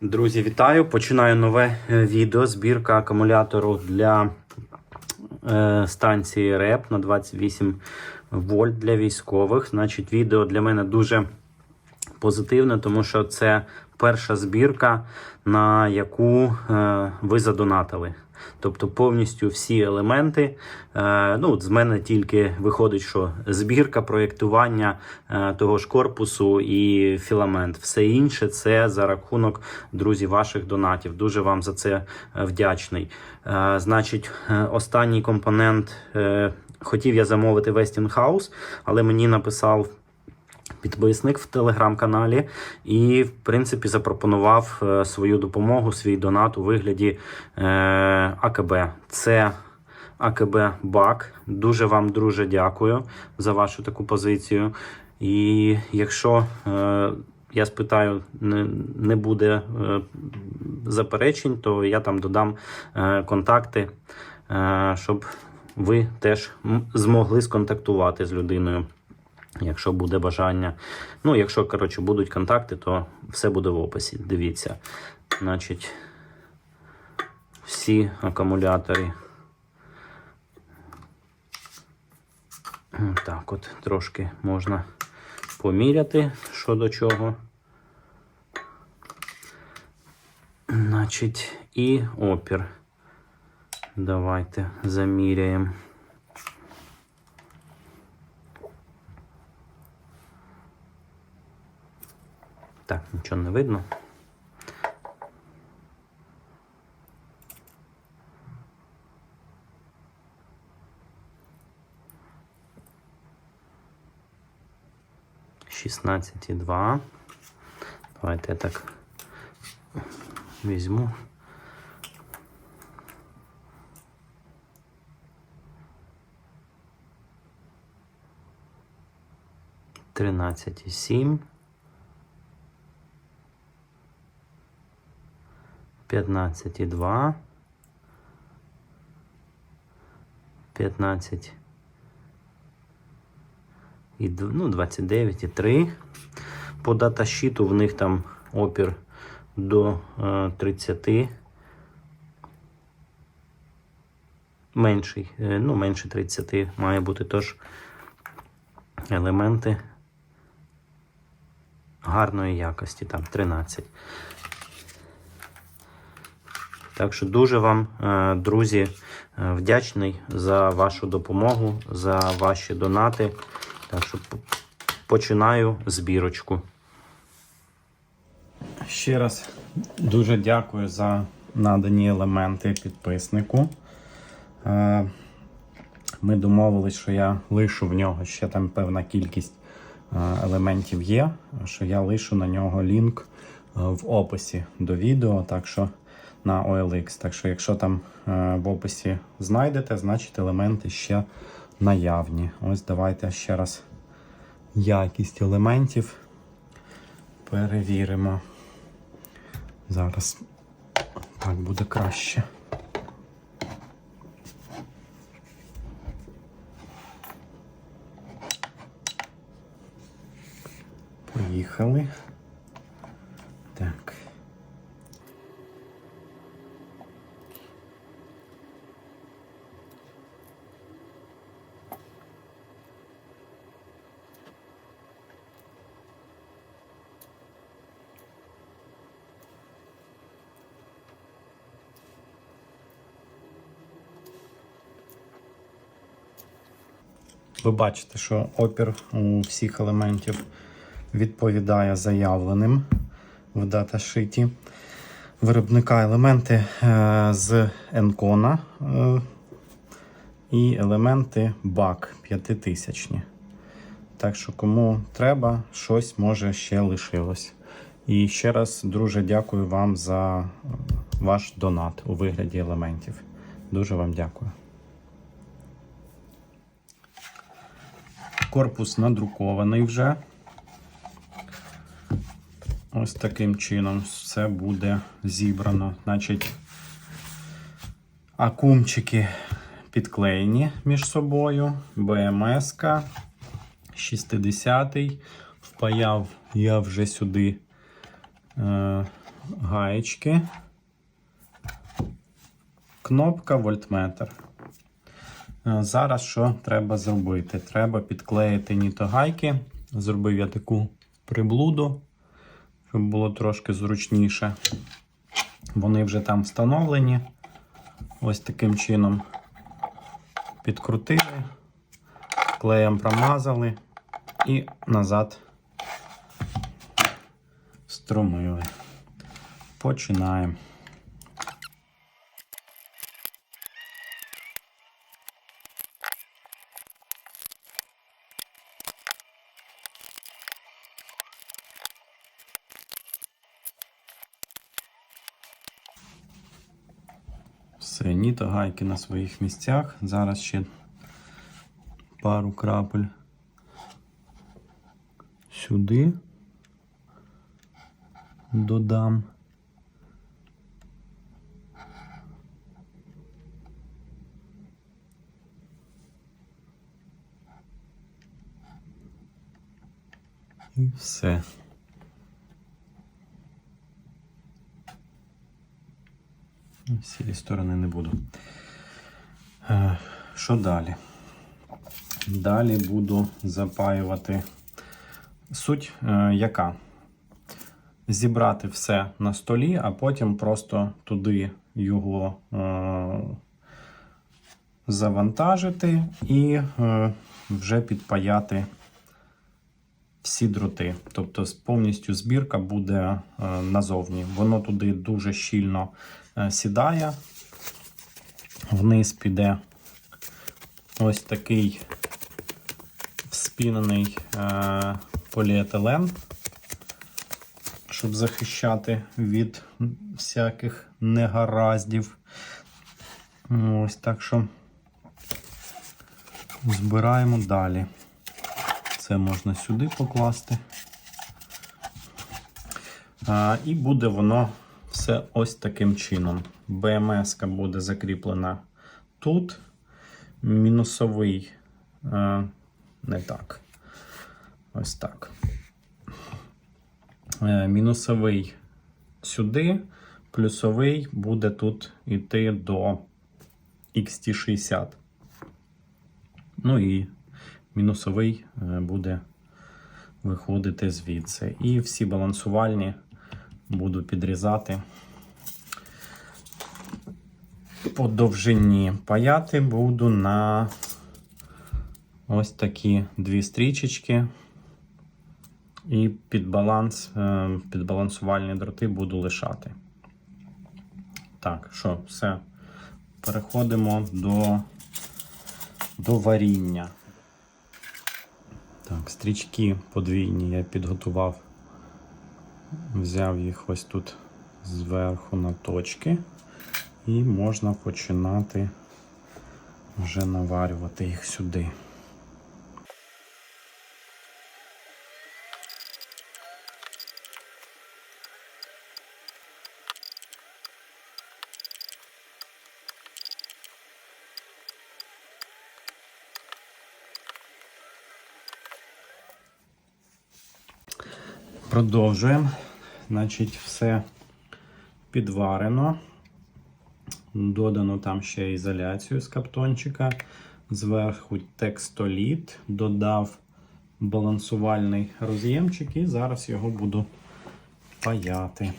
Друзі, вітаю! Починаю нове е, відео. Збірка акумулятору для е, станції РЕП на 28 вольт для військових. Значить, відео для мене дуже позитивне, тому що це перша збірка, на яку е, ви задонатили. Тобто повністю всі елементи. Е, ну, з мене тільки виходить, що збірка, проєктування е, того ж корпусу і філамент. Все інше це за рахунок, друзі, ваших донатів. Дуже вам за це е, вдячний. Значить, останній компонент хотів я замовити Westinghouse, але мені написав підписник в телеграм-каналі і, в принципі, запропонував е, свою допомогу, свій донат у вигляді е, АКБ. Це АКБ БАК. Дуже вам, друже, дякую за вашу таку позицію. І якщо е, я спитаю, не, буде заперечень, то я там додам контакти, щоб ви теж змогли сконтактувати з людиною. Якщо буде бажання. Ну, якщо, коротше, будуть контакти, то все буде в описі. Дивіться. Значить, всі акумулятори. Так, от трошки можна поміряти, що до чого. Значить, і опір. Давайте заміряємо. Так, нічого не видно. Шістнадцять і два. Давайте я так візьму. Тринадцять і сім. 15,2, 15 і ну, 29,3. По даташіту в них там опір до е, 30. Менший, е, ну, менше 30 має бути тож елементи гарної якості, там 13. Так що дуже вам, е, друзі, е, вдячний за вашу допомогу, за ваші донати. Так що починаю збірочку. Ще раз дуже дякую за надані елементи підписнику. Е, Ми домовились, що я лишу в нього ще там певна кількість елементів є, що я лишу на нього лінк в описі до відео. Так що на OLX. Так що, якщо там е, в описі знайдете, значить елементи ще наявні. Ось давайте ще раз якість елементів перевіримо. Зараз так буде краще. Поїхали. Ви бачите, що опір у всіх елементів відповідає заявленим в даташиті виробника елементи е, з Encona е, і елементи BAC 5000. Так що, кому треба, щось може ще лишилось. І ще раз, друже, дякую вам за ваш донат у вигляді елементів. Дуже вам дякую. Корпус надрукований вже. Ось таким чином все буде зібрано. Значить, акумчики підклеєні між собою. БМС 60-й. Впаяв я вже сюди е, гаєчки, кнопка вольтметр. Е, Зараз що треба зробити? Треба підклеїти нітогайки. Зробив я таку приблуду, щоб було трошки зручніше. Вони вже там встановлені. Ось таким чином підкрутили, клеєм промазали і назад струмили. Починаємо. Ніто гайки на своїх місцях. Зараз ще пару крапель сюди додам. І все. З цієї сторони не буду. Е, Що далі? Далі буду запаювати суть е, яка? Зібрати все на столі, а потім просто туди його е, завантажити і вже підпаяти всі дроти. Тобто повністю збірка буде е, назовні. Воно туди дуже щільно е, сідає. Вниз піде ось такий вспінений е, поліетилен, щоб захищати від всяких негараздів. Ось так що збираємо далі. Це можна сюди покласти. І буде воно все ось таким чином. БМС буде закріплена тут. Мінусовий не так. Ось так. Е, мінусовий сюди, плюсовий буде тут йти до XT60. Ну і мінусовий е, буде виходити звідси. І всі балансувальні буду підрізати по довжині. Паяти буду на ось такі дві стрічечки. І під баланс, е, підбалансувальні дроти буду лишати. Так, що, все. Переходимо до, до варіння. Так, стрічки подвійні я підготував. Взяв їх ось тут зверху на точки. І можна починати вже наварювати їх сюди. Продовжуємо. Значить, все підварено. Додано там ще ізоляцію з каптончика. Зверху текстоліт, додав балансувальний роз'ємчик і зараз його буду паяти.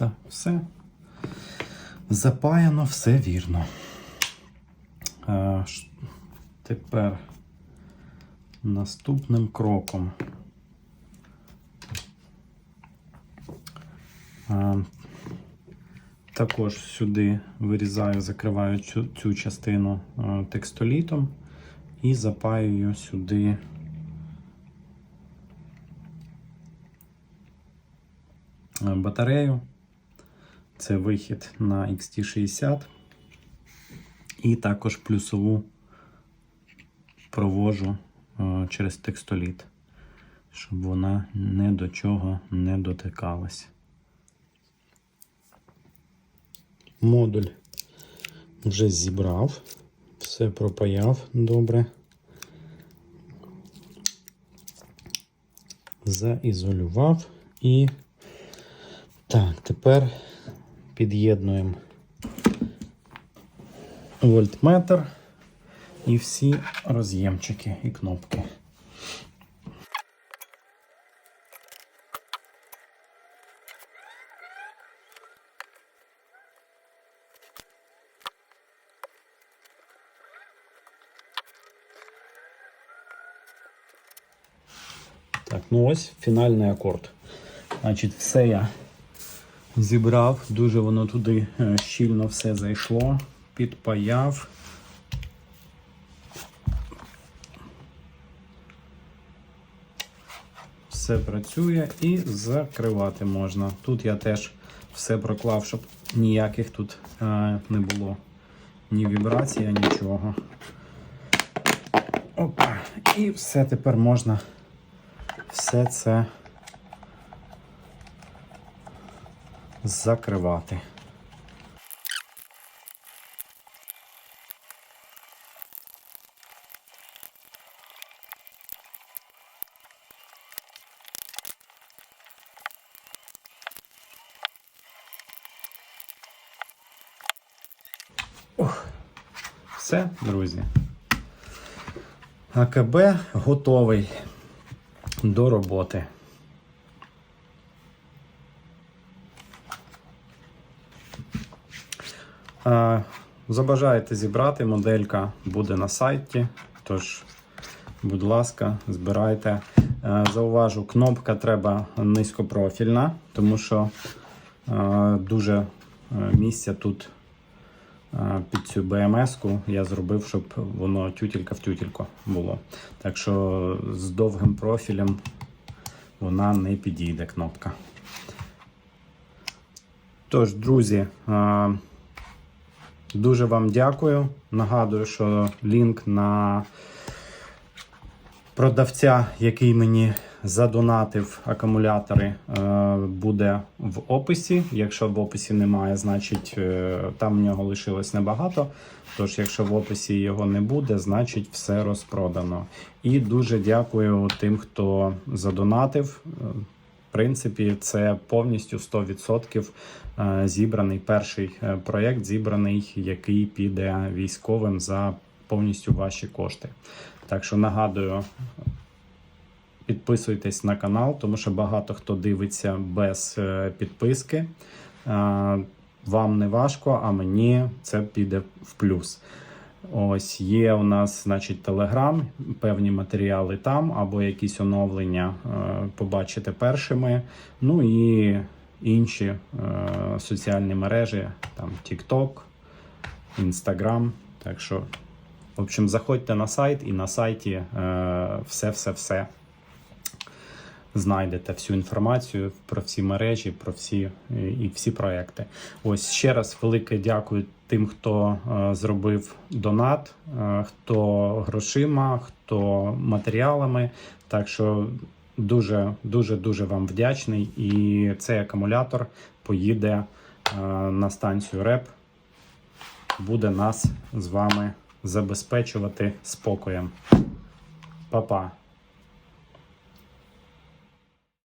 Так, все. Запаяно, все вірно. А, тепер наступним кроком. А, також сюди вирізаю, закриваю цю, цю частину а, текстолітом і запаюю сюди батарею. Це вихід на XT60. І також плюсову провожу е, через текстоліт, щоб вона ні до чого не дотикалась. Модуль вже зібрав, все пропаяв добре. Заізолював і так, тепер під'єднуємо вольтметр і всі роз'ємчики і кнопки. Так, ну ось фінальний акорд. Значить, все я зібрав, дуже воно туди е, щільно все зайшло, підпаяв. Все працює і закривати можна. Тут я теж все проклав, щоб ніяких тут е, не було ні вібрації, нічого. Опа. І все тепер можна все це закривати. Все, друзі. АКБ готовий до роботи. Забажаєте зібрати, моделька буде на сайті. Тож, будь ласка, збирайте. Е, Зауважу, кнопка треба низькопрофільна, тому що е, дуже е, місця тут е, під цю БМС-ку я зробив, щоб воно тютілька в тютільку було. Так що з довгим профілем вона не підійде кнопка. Тож, друзі, е, Дуже вам дякую. Нагадую, що лінк на продавця, який мені задонатив акумулятори, е, буде в описі. Якщо в описі немає, значить е, там в нього лишилось небагато. Тож, якщо в описі його не буде, значить все розпродано. І дуже дякую тим, хто задонатив. В принципі, це повністю 100% е, зібраний перший е, проєкт, зібраний, який піде військовим за повністю ваші кошти. Так що нагадую, підписуйтесь на канал, тому що багато хто дивиться без е, підписки. Вам не важко, а мені це піде в плюс. Ось є у нас, значить, Телеграм, певні матеріали там, або якісь оновлення е, побачите першими. Ну і інші е, соціальні мережі, там TikTok, Instagram. Так що, в общем, заходьте на сайт і на сайті е, все-все-все знайдете всю інформацію про всі мережі, про всі і всі проекти. Ось ще раз велике дякую тим, хто е, зробив донат, е, хто грошима, хто матеріалами. Так що дуже дуже дуже вам вдячний. І цей акумулятор поїде е, на станцію РЕП. Буде нас з вами забезпечувати спокоєм. Па-па!